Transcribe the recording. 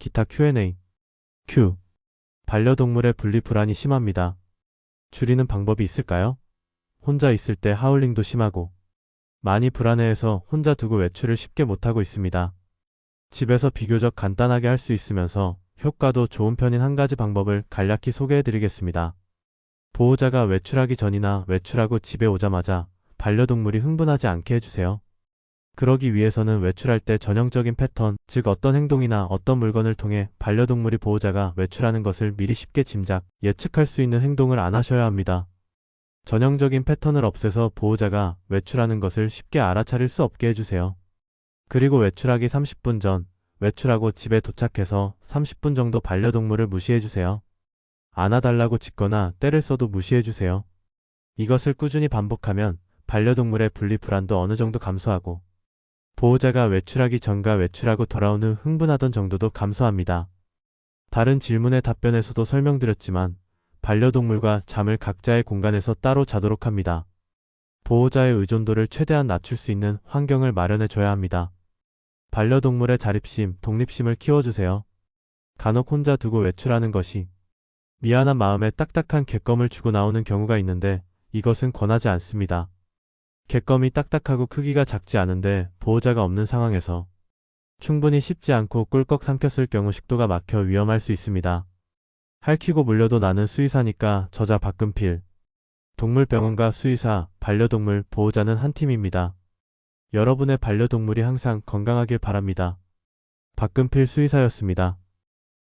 기타 Q&A. Q. 반려동물의 분리 불안이 심합니다. 줄이는 방법이 있을까요? 혼자 있을 때 하울링도 심하고 많이 불안해해서 혼자 두고 외출을 쉽게 못하고 있습니다. 집에서 비교적 간단하게 할 수 있으면서 효과도 좋은 편인 한 가지 방법을 간략히 소개해 드리겠습니다. 보호자가 외출하기 전이나 외출하고 집에 오자마자 반려동물이 흥분하지 않게 해주세요. 그러기 위해서는 외출할 때 전형적인 패턴, 즉 어떤 행동이나 어떤 물건을 통해 반려동물이 보호자가 외출하는 것을 미리 쉽게 짐작, 예측할 수 있는 행동을 안 하셔야 합니다. 전형적인 패턴을 없애서 보호자가 외출하는 것을 쉽게 알아차릴 수 없게 해주세요. 그리고 외출하기 30분 전, 외출하고 집에 도착해서 30분 정도 반려동물을 무시해주세요. 안아달라고 짖거나 때를 써도 무시해주세요. 이것을 꾸준히 반복하면 반려동물의 분리 불안도 어느 정도 감소하고 보호자가 외출하기 전과 외출하고 돌아온 후 흥분하던 정도도 감소합니다. 다른 질문의 답변에서도 설명드렸지만 반려동물과 잠을 각자의 공간에서 따로 자도록 합니다. 보호자의 의존도를 최대한 낮출 수 있는 환경을 마련해 줘야 합니다. 반려동물의 자립심, 독립심을 키워주세요. 간혹 혼자 두고 외출하는 것이 미안한 마음에 딱딱한 객검을 주고 나오는 경우가 있는데 이것은 권하지 않습니다. 객검이 딱딱하고 크기가 작지 않은데 보호자가 없는 상황에서 충분히 씹지 않고 꿀꺽 삼켰을 경우 식도가 막혀 위험할 수 있습니다. 핥히고 물려도 나는 수의사니까 저자 박근필. 동물병원과 수의사, 반려동물 보호자는 한 팀입니다. 여러분의 반려동물이 항상 건강하길 바랍니다. 박근필 수의사였습니다.